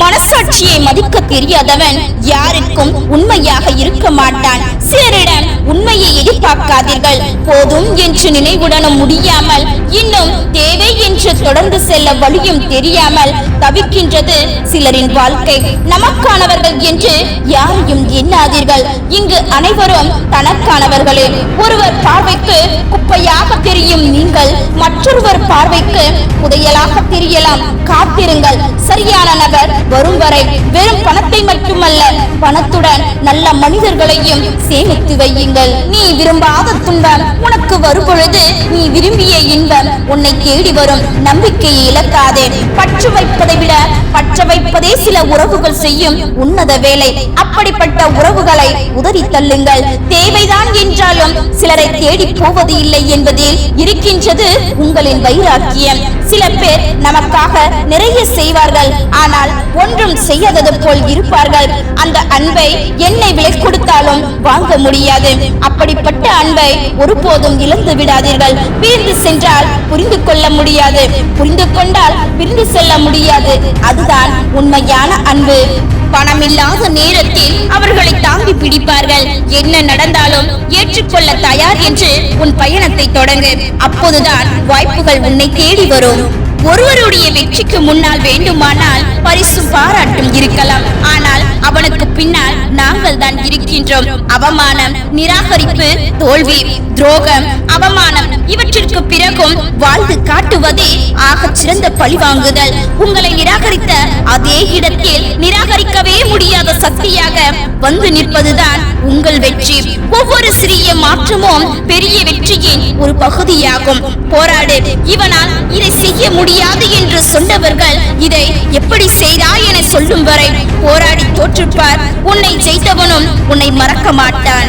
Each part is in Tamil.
மனசாட்சியை மதிக்க தெரியாதவன் யாருக்கும் உண்மையாக இருக்க மாட்டான். சிலரிடம் உண்மையை எதிர்பார்க்காதீர்கள். போதும் என்று நினைவுடனும் முடியாமல் இன்னும் தேவை என்று தொடர்ந்து செல்ல வழியும் தெரியாமல் தவிக்கின்றது சிலரின் வாழ்க்கை. நமக்கானவர்கள் என்று யாரையும் எண்ணாதீர்கள். இங்கு அனைவரும் தனக்கானவர்களே. ஒருவர் பார்வைக்கு குப்பையாக தெரியும் நீங்கள் மற்றொருவர் பார்வைக்கு புதையலாக தெரியலாம். காத்திருங்கள். சரியான நபர் வரும் வரை வெறும் பணத்தை மட்டுமல்ல பணத்துடன் நல்ல மனிதர்களையும் சேமித்து வையுங்கள். நீ விரும்பாத துன்பம் உனக்கு வரும்பொழுது நீ விரும்பிய இன்பம் உன்னை தேடி வரும். நம்பிக்கையை இழக்காதே. பற்று வைப்பதை விட பற்ற வைப்பதே சில உறவுகள் செய்யும் உன்னத வேலை. அப்படிப்பட்ட உறவுகளை உதறி தள்ளுங்கள். தேவைதான் என்றாலும் சிலரை தேடி போவது இல்லை என்பதில் இருக்கின்றது உங்களின் வைராக்கியம். சில பேர் நமக்காக நிறைய செய்வார்கள் ஆனால் ஒன்றும் செய்யாதது போல் கொடுப்பார்கள் அந்த அன்பை என்னை விலை கொடுத்தாலும் வாங்க முடியாது. அப்படிப்பட்ட அன்பை ஒருபோதும் இழந்து விடாதீர்கள். பிரிந்து சென்றால் புரிந்து கொள்ள முடியாது. புரிந்து கொண்டால் பிரிந்து செல்ல முடியாது. அதுதான் உண்மையான அன்பு. பணமில்லாத நேரத்தில் அவர்களை தாங்கி பிடிப்பார்கள். என்ன நடந்தாலும் ஏற்றுக்கொள்ள தயார் என்று உன் பயணத்தை தொடங்கு. அப்போதுதான் வாய்ப்புகள் உன்னை தேடி வரும். ஒருவருடைய வெற்றிக்கு முன்னால் வேண்டுமானால் பரிசும் பாராட்டும் இருக்கலாம். ஆனால் அவனுக்கு பின்னால் நாங்கள் தான் இருக்கின்றோம். அவமானம் நிராகரிப்பு தோல்வி துரோகம் அவமானம் இவற்றிற்கு பிறகும் வாழ்ந்து காட்டுவதே ஆக சிறந்த பழிவாங்குதல் உங்களை நிராகரித்த அதே இடத்தில் நிராகரிக்கவே முடியாத சக்தியாக வந்து நிற்பதுதான் உங்கள் வெற்றி. ஒவ்வொரு சிறிய மாற்றமும் பெரிய வெற்றியின் ஒரு பகுதியாகும். போராடு இவனால் இதை செய்ய முடியாது என்று சொன்னவர்கள் இதை எப்படி செய்தா என சொல்லும் வரை போராடி தோற்றுப்பார் உன்னை ஜெயித்தவனும் உன்னை மறக்க மாட்டான்.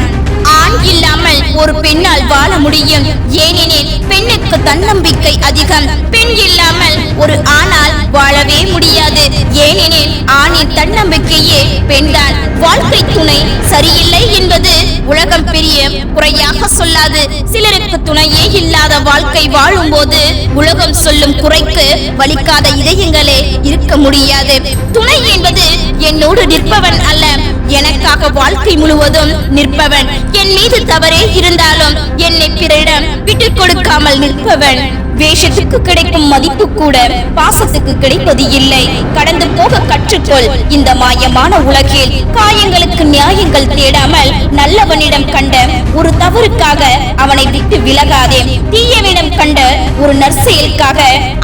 ஒரு பெண்ணால் வாழ முடியும். ஏனெனில் பெண்ணுக்கு தன்னம்பிக்கை அதிகம். பெண் இல்லாமல் ஒரு ஆணால் வாழவே முடியாது. ஏனெனில் ஆணின் தன்னம்பிக்கையே பெண்தான். வாழ்க்கை துணை சரியில்லை என்பது உலகம் பெரிய குறையாக சொல்லாது. சிலருக்கு துணையே இல்லாத வாழ்க்கை வாழும்போது உலகம் சொல்லும் குறைக்கு வலிக்காத இதயங்களே இருக்க முடியாது. துணை என்பது என்னோடு நிற்பவன் அல்ல. எனக்காக வாழ்க்கை முழுவதும் நிற்பவன். என் மீது தவறே இருந்தாலும் என்னை பிறரிடம் விட்டுக் கொடுக்காமல் நிற்பவன். வேஷத்துக்கு கிடைக்கும் மதிப்பு கூட பாசத்துக்கு கிடைப்பது இல்லை. கடந்து போக கற்றுக்கொள். இந்த மாயமான உலகில் காயங்களுக்கு நியாயங்கள் தேடாமல் நல்லவனிடம் கண்ட ஒரு தவறுக்காக அவனை விட்டு விலகாதே. தீயவனிடம் கண்ட ஒரு நற்செயலுக்காக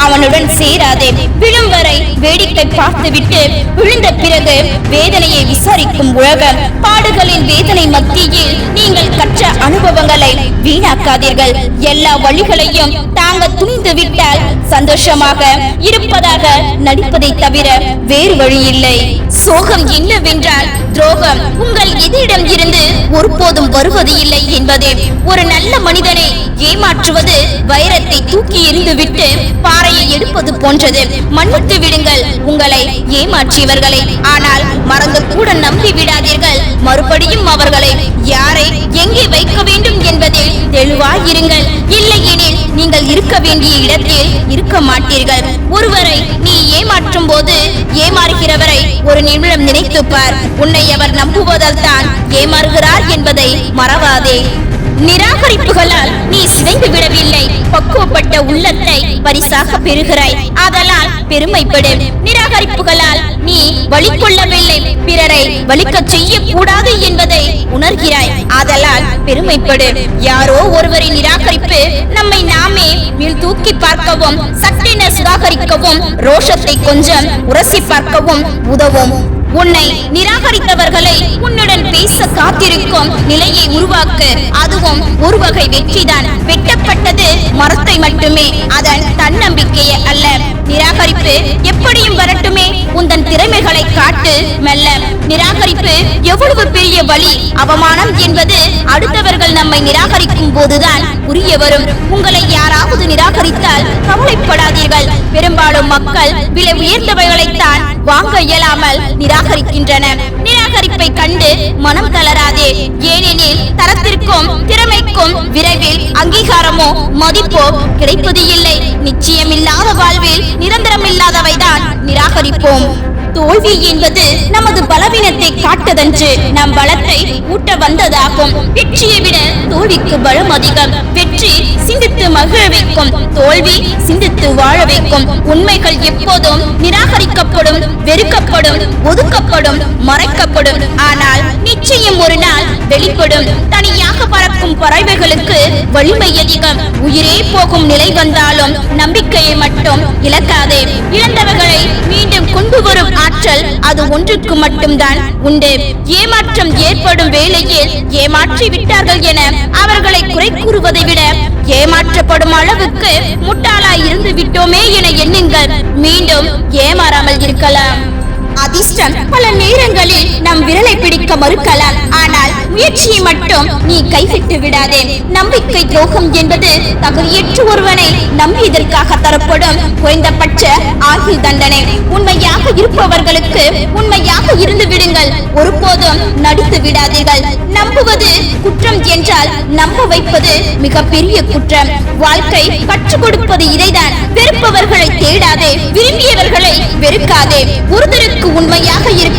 அவனுடன் சேராதே. விழும் வரை வேடிக்கை பார்த்துவிட்டு விழுந்த பிறகு வேதனையை விசாரிக்கும் உலகம். பாடுகளின் வேதனை மத்தியில் நீங்கள் கற்ற அனுபவங்களை வீணாக்காதீர்கள். எல்லா வழிகளையும் தாங்க துணிந்து விட்டால் சந்தோஷமாக இருப்பதாக நடிப்பதை தவிர வேறு வழி இல்லை சோகம் என்னவென்றால் துரோகம். உங்கள் எதிரிடம் இருந்து ஒருபோதும் வருவது இல்லை என்பதே ஒரு நல்ல மனிதனை ஏமாற்றுவது வைரத்தை தூக்கி எறிந்துவிட்டு பாறையை எடுப்பது போன்றது. மன்னித்து விடுங்கள் உங்களை ஏமாற்றியவர்களை. ஆனால் மறந்து கூட நம்பி விடாதீர்கள். மறுபடியும் அவர்களை யாரை எங்கே வைக்க வேண்டும் என்பதில் தெளிவாயிருங்கள். இல்லையெனில் நீங்கள் இருக்க வேண்டிய இடத்தில் இருக்க மாட்டீர்கள். ஒருவரை நீ ஏமாற்றும் போது ஏமாறுகிறவரை ஒரு நிமிடம் நினைத்துப்பார் உன்னை அவர் நம்புவதால் தான் ஏமாறுகிறார் என்பதை மறவாதே. நிராகரிப்புகளால் நீ சிதைந்து விடவில்லை. பக்குவப்பட்ட உள்ளத்தை பரிசாக பெறுகிறாய். அதனால் பெருமைப்படு. நிராகரிப்புகளால் நீ வழி கொள்ளவில்லை பிறரை வலிக்கச் செய்யக்கூடாது என்பதை உணர்கிறாய். ஆதலால் பெருமைப்படு. யாரோ ஒருவரின் நிராகரிப்பு நம்மை நாமே மீள் தூக்கி பார்க்கவும் சட்டென சுதாகரிக்கவும் ரோஷத்தை கொஞ்சம் உரசி பார்க்கவும் உதவும். உன்னை நிராகரித்தவர்களை உன்னுடன் பேச காத்திருக்கும் நிலையை உருவாக்க அதுவும் ஒரு வகை வெற்றிதான். வெட்டப்பட்டது மரத்தை மட்டுமே அதன் தன்னம்பிக்கையை அல்ல. நிராகரிப்பு எப்படியும் வரட்டுமே உந்தன் திறமைகளை காட்டு மெல்ல. நிராகரிப்பு எவ்வளவு பெரிய வழி? அவமானம் என்பது அடுத்தவர்கள் நம்மை நிராகரிக்கும் போதுதான் புரிய வரும். உங்களை யாராவது நிராகரித்தால் கவலைப்படாதீர்கள். பெரும்பாலும் மக்கள் விலை உயர்ந்தவைகளைத்தான் வாங்க இயலாமல் நிராகரிக்கின்றன. நிராகரிப்பை கண்டு மனம் தளராதே. ஏனெனில் தரத்திற்கும் திறமைக்கும் விரைவில் அங்கீகாரமோ மதிப்போ கிடைப்பது இல்லை. நிச்சயமில்லாத வாழ்வில் நிரந்தரமில்லாதவைதான் நிராகரிப்போம். தோல்வி என்பது நமது பலவீனத்தை காட்டதன்று. நம் பலத்தை ஊட்ட வந்ததாகும். வெற்றியை விட தோல்விக்கு பலம் அதிகம். வெற்றி சிந்தித்து மகிழ வைக்கும். தோல்வி சிந்தித்து வாழ வைக்கும். உண்மைகள் எப்போதும் நிராக அவமதிக்கப்படும் வெறுக்கப்படும் ஒதுக்கப்படும் மறைக்கப்படும். ஆனால் நிச்சயம் ஒரு நாள் வெளிப்படும். தனியாக பறக்கும் பறவைகளுக்கு வலிமை அதிகம். உயிரே போகும் நிலை வந்தாலும் நம்பிக்கையை மட்டும் இழக்காதே. இழந்தவர்களை மீண்டும் கொண்டு வரும் ஆற்றல் அது ஒன்றுக்கு மட்டும்தான் உண்டு. ஏமாற்றம் ஏற்படும் வேளையில் ஏமாற்றி விட்டார்கள் என அவர்களை குறை கூறுவதை விட ஏமாற்றப்படும் அளவுக்கு முட்டாளாய் இருந்து விட்டோமே என எண்ணுங்கள். மீண்டும் ஏமாற வராமல் இருக்கலாம். அதிர்ஷ்டம் பல நேரங்களில் நம் விரலை பிடிக்க மறுக்கலாம். ஆனால் முயற்சியை மட்டும் நீ கைவிட்டு விடாதே. நம்பிக்கை துரோகம் என்பது தகுதியற்ற ஒருவனை நம்பியதற்காக தரப்படும் குறைந்தபட்ச ஆயுள் தண்டனை. உண்மையாக இருப்பவர்களுக்கு உண்மையாக இருந்து விடுங்கள். ஒருபோதும் நடித்து விடாதீர்கள். நம்புவது குற்றம் என்றால் நம்ப வைப்பது மிகப்பெரிய குற்றம். வாழ்க்கை கற்றுக் கொடுப்பது இதைதான். வெறுப்பவர்களை தேடாதே. விரும்பியவர்களை வெறுக்காதே. ஒருதருக்கு உண்மையாக இருக்க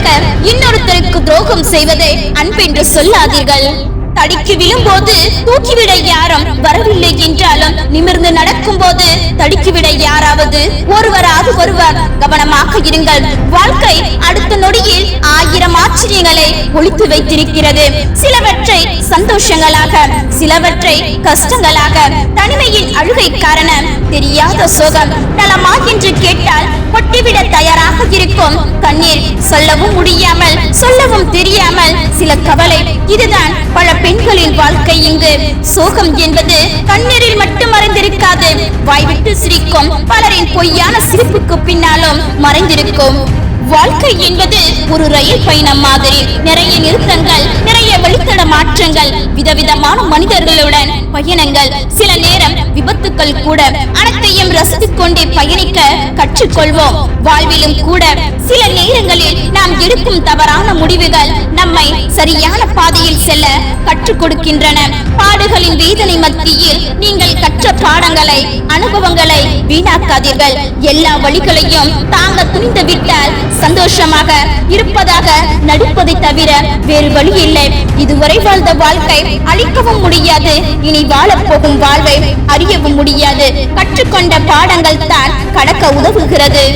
துரோகம் செய்வதை அன்பென்று சொல்லாதீர்கள். தடிக்கு விழும்போது தூக்கிவிட யாரும் வரவில்லை என்றாலும் நிமிர்ந்து நடக்கும் போது தடுக்கிவிட யாராவது ஒருவராது ஒருவர் கவனமாக இருங்கள். வாழ்க்கை அடுத்த நொடியில் ஆயிரம் ஆச்சரியங்களை ஒழித்து வைத்திருக்கிறது. சிலவற்றை சந்தோஷங்களாக சிலவற்றை கஷ்டங்களாக தனிமையின் அழுகை காரணம் தெரியாத சோகம். நலமா என்று கேட்டால் கொட்டிவிட தயாராக இருக்கும். கண்ணீர் சொல்லவும் முடியாமல் சொல்லவும் தெரியாமல் சில கவலை. இதுதான் பல பெண்களின் வாழ்க்கை இங்கு. சோகம் என்பது கண்ணீரில் மட்டும் மறைந்திருக்காது. வாய்விட்டு சிரிக்கும். பலரின் பொய்யான சிரிப்புக்கு பின்னாலும் மறைந்திருக்கும். வாழ்க்கை என்பது ஒரு ரயில் பயணம் மாதிரி. நிறைய நிறுத்தங்கள் நிறைய வழித்தட மாற்றங்கள் விதவிதமான மனிதர்களுடன் பயணங்கள். சில நேரம் விபத்துக்கள் கூட அனைத்தையும் ரசித்துக் கொண்டே பயணிக்க கற்றுக்கொள்வோம். வாழ்விலும் கூட சில நேரங்களில் நாம் எடுக்கும் தவறான முடிவுகள் நம்மை சரியான பாதையில் செல்ல கற்றுக் கொடுக்கின்றன. பாடுகளின் வேதனை மத்தியில் நீங்கள் கற்ற பாடங்களை அனுபவங்களை வீணாக்காதீர்கள். எல்லா வழிகளையும் தாங்க துணிந்து விட்டால் சந்தோஷமாக இருப்பதாக நடிப்பதை தவிர வேறு வழி இல்லை இதுவரை வாழ்ந்த வாழ்க்கை அழிக்கவும் முடியாது. இனி வாழப்போகும் வாழ்வை அறியவும் முடியாது. கற்றுக்கொண்ட பாடங்கள் தான் கடக்க உதவுகிறது.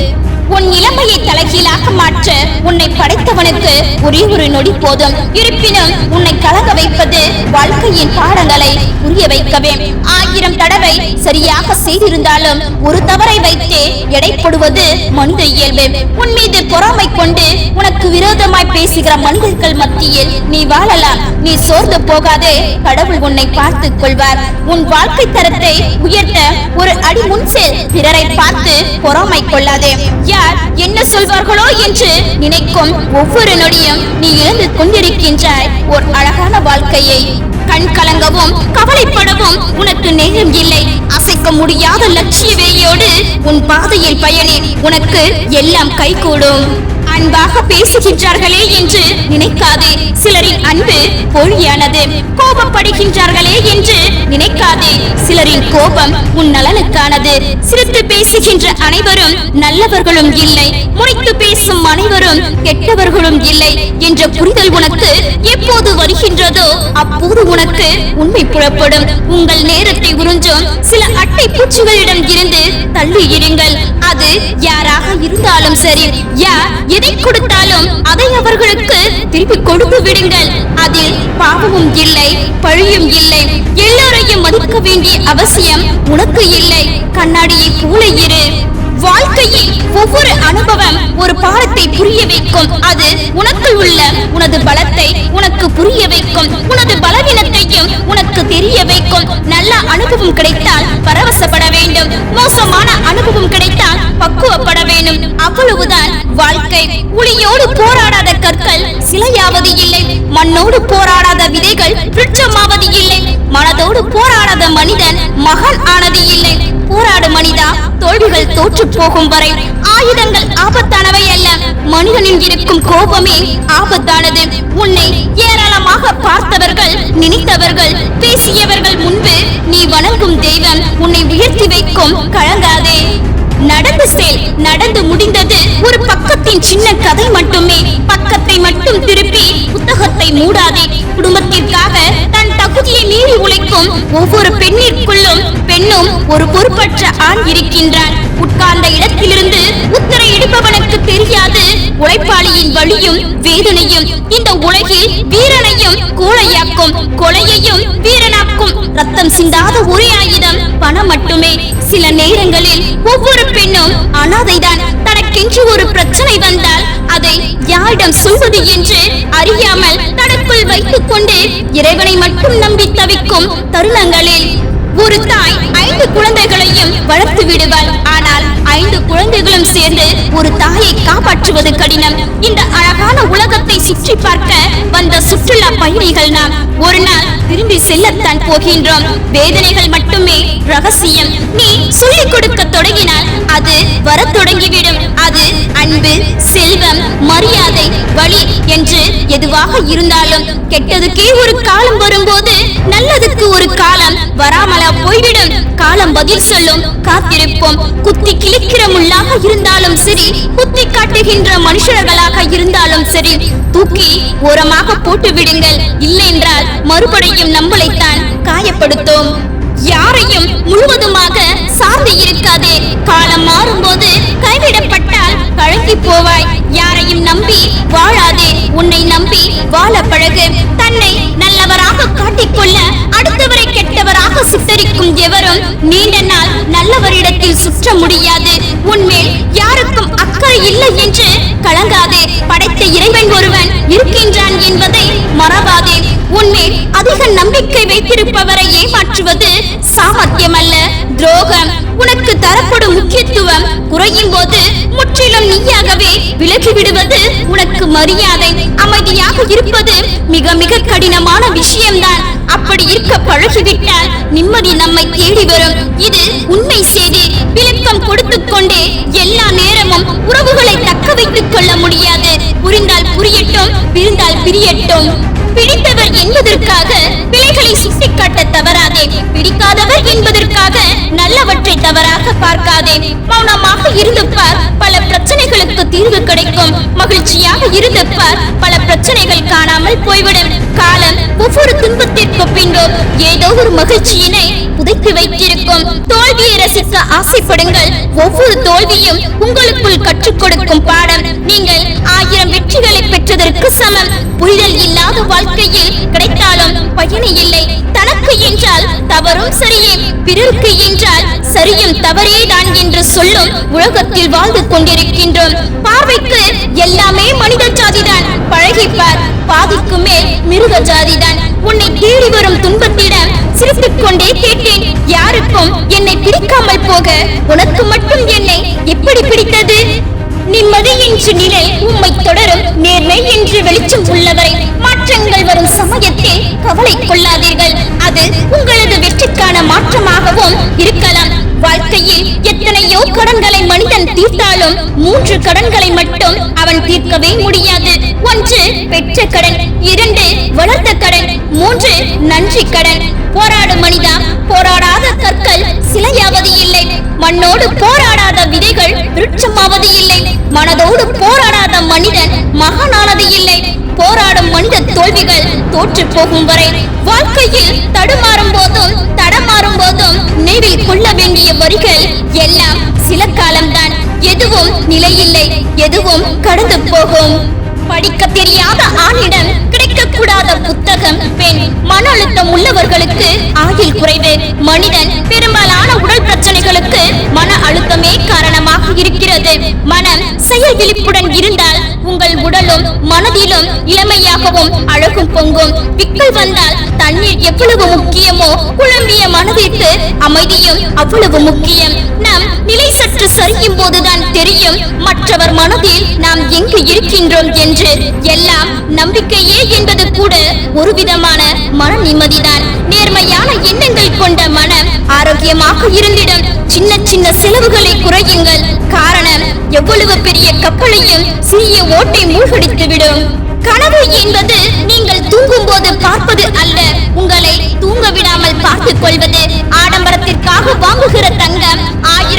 உன் இளமையை தலைகீழாக மாற்ற உன்னை படைத்தவனுக்கு ஒரே ஒரு நொடி போதும். இருப்பினும் உன்னை கலக வைப்பது வாழ்க்கையின் பாடங்களை புரிய வைக்கவே. ஆயிரம் தடவை சரியாக செய்திருந்தாலும் ஒரு தவறை வைத்தே எடை போடுவது மனித இயல்பு. உன் மீது பொறாமை கொண்டு உனக்கு விரோதமாய் பேசுகிற மனிதர்கள் மத்தியில் நீ வாழலாம். நீ சோர்ந்து போகாதே. கடவுள் உன்னை பார்த்துக் கொள்வார். உன் வாழ்க்கை தரத்தை உயர்த்த ஒரு அடி முன் செல் பிறரை பார்த்து பொறாமை கொள்ளாதே. யார் என்ன சொல்வார்களோ என்று நினைக்கும் ஒவ்வொரு நொடியும் நீ இழந்து கொண்டிருக்கின்றாய். ஒரு அழகான வாழ்க்கையை கண் கலங்கவும் கவலைப்படவும் உனக்கு நேரம் இல்லை. அசைக்க முடியாத லட்சிய வேயோடு உன் பாதையில் பயணி உனக்கு எல்லாம் கைகூடும். அன்பாக பேசுகின்றார்களே என்று நினைக்காதே. சிலரின் அன்பு பொழியானது. கோபப்படுகின்றார்களே என்று நினைக்காதே. சிலரின் கோபம் உன் நலனுக்கானது. சிரித்து பேசுகின்ற அனைவரும் நல்லவர்களும் இல்லை. முறைத்து பேசும் அனைவரும் கெட்டவர்களும் இல்லை என்ற புரிதல் உனக்கு எப்போது வருகின்றதோ அப்போது உனக்கு உண்மை புலப்படும். உங்கள் நேரத்தை உறிஞ்சும் சில அட்டை பூச்சிகளிடம் இருந்து தள்ளி இருங்கள். அது யாராக இருந்தாலும் சரி யார் எதை கொடுத்தாலும் அதை அவர்களுக்கு திருப்பி கொடுத்து விடுங்கள். அதில் பாவமும் இல்லை பழியும் இல்லை. எல்லோரையும் மதிக்க வேண்டிய அவசியம் உனக்கு இல்லை. கண்ணாடியை போல இரு. வாழ்க்கையில் ஒவ்வொரு அனுபவம் ஒரு பாடத்தை புரிய வைக்கும். அது உனக்குள் உள்ள உனது பலத்தை உனக்கு புரிய வைக்கும். உனது பலவீனத்தையும் உனக்கு தெரிய வைக்கும். நல்ல அனுபவம் கிடைத்தால் பரவசப்பட வேண்டும். மோசமான அனுபவம் கிடைத்தால் பக்குவப்பட வேண்டும். அவ்வளவுதான் வாழ்க்கை. உளியோடு போராடாத கற்கள் சிலையாவது இல்லை. மண்ணோடு போராடாத விதைகள் விருட்சமாவது இல்லை. மனதோடு போராடாத மனிதன் மகன் ஆனது இல்லை. போராடு மனிதா தோல்விகள் தோற்று போகும் வரை ஆயுதங்கள் ஆபத்தானவை அல்ல. மனிதனில் இருக்கும் கோபமே ஆபத்தானது. உன்னை ஏராளமாக பார்த்தவர்கள் நினைத்தவர்கள் பேசியவர்கள் முன்பு நீ வணங்கும் தெய்வம் உன்னை உயர்த்தி வைக்கும் கலங்காதே. நடந்து செல். நடந்து முடிந்தது ஒரு பக்கத்தின் சின்ன கதை மட்டுமே. பக்கத்தை மட்டும் திருப்பி புத்தகத்தை மூடாதே. குடும்பத்திற்காக தகுதியை மீறி உழைக்கும் ஒவ்வொரு பெண்ணிற்குள்ளும் பெண்ணும் ஒரு பொறுப்பற்ற ஆண் இருக்கின்றார் உட்கார்ந்த இடத்திலிருந்து உத்தரை எடுப்பவனுக்கு தெரியாது. உழைப்பாளியின் வழியும் வேதனையும் இந்த உலகில் வீரனையும் கோழையாக்கும் கொலையையும் வீரனாக்கும். ரத்தம் சிந்தாத ஒரே ஆயுதம் பணம் மட்டுமே. சில நேரங்களில் ஒவ்வொரு பெண்ணும் அனாதைதான். தனக்கென்று ஒரு பிரச்சனை வந்தால் அதை யாரிடம் சொல்வது என்று அறியாமல் வைத்துக் கொண்டு இறைவனை மட்டும் நம்பி தவிக்கும் தருணங்களில் ஒரு தாய் ஐந்து குழந்தைகளையும் வளர்த்து விடுவாள். ஆனால் ஐந்து குழந்தைகளும் சேர்ந்து ஒரு தாயை காப்பாற்றுவது கடினம். இந்த அழகான உலகத்தை சுற்றி பார்க்க வந்த சுற்றுலா பயணிகள் நாம் ஒரு நாள் திரும்பி செல்லத்தான் போகின்றோம். வேதனைகள் மட்டுமே ரகசியம். நீ சொல்லிக் கொடுக்க தொடங்கினால் அது வர தொடங்கிவிடும். அது அன்பு செல்வம் மரியாதை வழி என்று எதுவாக இருந்தாலும் கெட்டதுக்கே ஒரு காலம் வரும்போது நல்லதுக்கு ஒரு காலம் வராமலா போய்விடும். காலம் பதில் சொல்லும் காத்திருப்போம். குத்தி கிழிக்கிற முள்ளாக இருந்தாலும் சரி குத்தி காட்டுகின்ற மனுஷர்களாக இருந்தாலும் சரி தூக்கி ஓரமாக போட்டு விடுங்கள். இல்லை என்றால் மறுபடியும் நம்மளைத்தான் காயப்படுத்தும். யாரையும் முழுவதுமாக சார்ந்து இருக்காதே. காலம் மாறும்போது கைவிடப்பட்டால் கழங்கி போவாய். யாரையும் நம்பி வாழாதே. உன்னை நம்பி வாழ பழகு. தன்னை நல்லவராக காட்டிக்கொள்ள அடுத்தவரை கெட்டவராக சித்தரிக்கும் எவரும் நீண்ட நாள் நல்லவரிடத்தில் சுற்ற முடியாது. உன்மேல் யாருக்கும் அக்கறை இல்லை என்று கலங்காதே. படைத்த இறைவன் ஒருவன் இருக்கின்றான் என்பதை மறவாதே. உன்மேல் அதிக நம்பிக்கை வைத்திருப்பவரை ஏமாற்றுவது சாமர்த்தியமல்ல. துரோகம். உனக்கு தரப்படும் முக்கியத்துவம். குறையும் போது முற்றிலும் நீயாகவே விலகி விடுவது உனக்கு மரியாதை. அமைதியாக இருப்பது மிக மிக கடினமான விஷயம்தான். அப்படி இருக்க பழகிவிட்டால் நிம்மதி நம்மை தேடி வரும். இது உண்மை செய்தி. விளக்கம் கொடுத்துக் கொண்டே எல்லா நேரமும் உறவுகளை தக்க வைத்துக் கொள்ள முடியாது. புரிந்தால் புரியட்டும் பிரிந்தால் பிரியட்டும். பிடித்தவர் என்பதற்காக பிழைகளை சுட்டிக்காட்ட தவறாதே. பிடிக்காதவர் என்பதற்காக நல்லவற்றை தவறாக பார்க்காதே. மௌனமாக இருந்து பார். பல பிரச்சனைகளுக்கு தீர்வு கிடைக்கும். மகிழ்ச்சியாக இருந்து பார். பல பிரச்சனைகள் காணாமல் போய்விடும். காலம் ஒவ்வொரு துன்பத்திற்கு பின்பு ஏதோ ஒரு மகிழ்ச்சியினை புதைத்து வைத்திருக்கும். தோல்வியை ரசிக்க ஆசைப்படுங்கள். ஒவ்வொரு தோல்வியும் உங்களுக்குள் கற்றுக் கொடுக்கும் பாடம். நீங்கள் ஆயிரம் வெற்றிகளை பெற்றதற்கு சமம். புரிதல் இல்லாத வாழ்க்கையில் கிடைத்தாலும் பயனில்லை. இல்லை என்றால் தவறும் சரியே? பிறருக்கு என்றால் சரியும் தவறே தான் என்று சொல்லும் உலகத்தில் வாழ்ந்து கொண்டிருக்கின்றோம். பார்வைக்கு எல்லாமே மனித ஜாதிதான். பழகிப்பார். பாதிக்கு மேல் மிருக ஜாதிதான். உன்னை தேடி வரும் துன்பத்திடம் சிரித்துக் கொண்டே கேட்டேன். யாருக்கும் என்னை பிடிக்காமல் போக உனக்கு மட்டும் என்னை எப்படி பிடித்தது? நிம்மதி என்று நிலை உம்மை தொடரும் நேர்மை என்று வெளிச்சம் உள்ளவரை மாற்றங்கள் வரும் சமயத்தில் கவலை கொள்ளாதீர்கள். அது உங்களது வெற்றிக்கான மாற்றமாகவும் இருக்கலாம். வாழ்க்கையில் எத்தனையோ கடன்களை மனிதன் தீர்த்தாலும் மூன்று கடன்களை மட்டும் அவன் தீர்க்கவே முடியாது. ஒன்று பெற்ற கடன். இரண்டு வளர்த்த கடன். மூன்று நன்றி கடன். போராடும் மனிதா போராடாத கற்கள் சிலையாவது இல்லை. மண்ணோடு போராடாத விதைகள் விருட்சமாவது இல்லை. மனதோடு போராடாத மனிதன் மகானானது இல்லை. போராடும் மனித தோல்விகள் தோற்று போகும் வரை வாழ்க்கையில் தடுமாறும் போதும் தடமாறும் போதும் நினைவில் கொள்ள வேண்டிய வரிகள் எல்லாம் சில காலம்தான். எதுவும் நிலையில்லை எதுவும் கடந்து போகும். படிக்க தெரியாத ஆணிடம் கிடைக்கக்கூடாத புத்தகம் பெண் மன அழுத்தம் உள்ளவர்களுக்கு ஆகில் குறைவு. மனிதன் பெரும்பாலான உடல் பிரச்சனைகளுக்கு மன அழுத்தமே காரணம். இருக்கிறது. மனம் செயல் விழிப்புடன் இருந்தால் உங்கள் உடலும் மனதிலும் இளமையாகவும் அழகும் பொங்கும். விக்கல் வந்தால் தண்ணீர் எவ்வளவு முக்கியமோ குழம்பிய மனதிற்கு அமைதியும் அவ்வளவு முக்கியம். நாம் நிலை சற்று சரியும் போதுதான் தெரியும் மற்றவர் மனதில் நாம் எங்கு இருக்கின்றோம் என்று. எல்லாம் நம்பிக்கையே என்பது கூட ஒரு விதமான மன நிம்மதிதான். நேர்மையான எண்ணங்கள் செலவுகளை குறையுங்கள். காரணம் எவ்வளவு பெரிய கப்பலையும் சிறிய ஓட்டை மூழ்கடித்துவிடும். கனவு என்பது நீங்கள் தூங்கும் போது பார்ப்பது அல்ல உங்களை தூங்க விடாமல் பார்த்துக் கொள்வது. ஆடம்பரத்திற்காக வாங்குகிற தங்கம்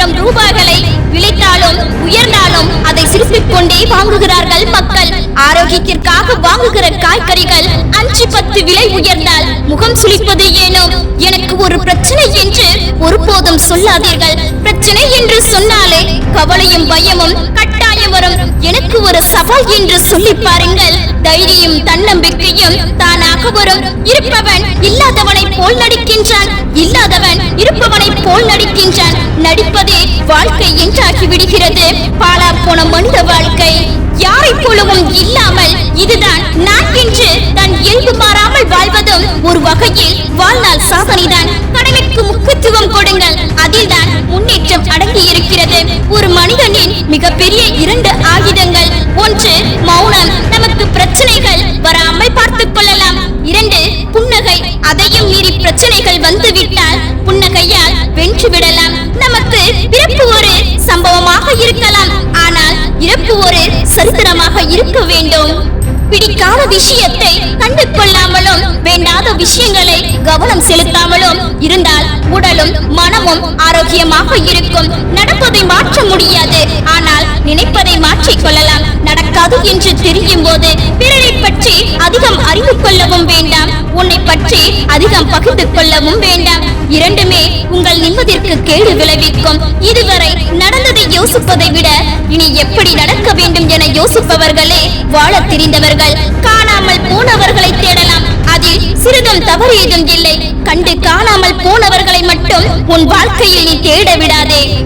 ஆயிரம் ரூபாய்களை விளைத்தாலும் உயர்ந்தாலும் அதை சிரிப்பிக் கொண்டே வாங்குகிறார்கள் மக்கள். ஆரோக்கியத்திற்காக வாங்குகிற காய்கறிகள் அஞ்சு பத்து விலை உயர்ந்தால் முகம் சுளிப்பது ஏனோ? எனக்கு ஒரு பிரச்சனை என்று ஒருபோதும் சொல்லாதீர்கள். பிரச்சனை என்று சொன்னாலே கவலையும் பயமும் கட்டாயம் வரும். எனக்கு ஒரு சவால் என்று சொல்லி பாருங்கள். தைரியம் தன்னம்பிக்கையும் தானா வரும் இருப்பவன் இல்லாதவனை போல் நடிக்கின்றான். இல்லாதவன் இருப்பவனை போல் நடிக்கின்றான். நடிப்பதே வாழ்க்கை என்றாகி விடுகிறது பாலா போன மனித வாழ்க்கை. யாரை போலவும் இல்லாமல் இதுதான் நான் என்று தன் இயல்பு மாறாமல் வாழ்வதும் ஒரு வகையில் வாழ்நாள் சாதனைதான். கடமைக்கு முக்கியத்துவம் கொடுங்கள். அதில்தான் பெற்றுவிடலாம் நமக்கு பிறப்பு ஒரு சம்பவமாக இருக்கலாம். ஆனால் இறப்பு ஒரு சரித்திரமாக இருக்க வேண்டும். பிடிக்காத விஷயத்தை கண்டு கொள்ளாமலும் வேண்டாத விஷயங்களை கவனம் செலுத்தாமலும் இருந்தால் உடலும் மனமும் ஆரோக்கியமாக இருக்கும். நடப்பதை மாற்ற முடியாது. ஆனால் நினைப்பதை மாற்றிக் கொள்ளலாம். நடக்காது என்று தெரியும் போது பிறரை பற்றி அதிகம் அறிந்து கொள்ளவும் வேண்டாம். உன்னை பற்றி அதிகம் பகிர்ந்து கொள்ளவும் வேண்டாம். இரண்டுமே உங்கள் நிம்மதிற்கு கேடு விளைவிக்கும். இதுவரை நடந்ததை யோசிப்பதை விட இனி எப்படி நடக்க வேண்டும் என யோசிப்பவர்களே வாழத் தெரிந்தவர்கள். காணாமல் போனவர்களை தேடலாம். அதில் சிறிதும் தவறு ஏதும் இல்லை. கண்டு காணாமல் போனவர்களை மட்டும் உன் வாழ்க்கையில் நீ தேட விடாதே.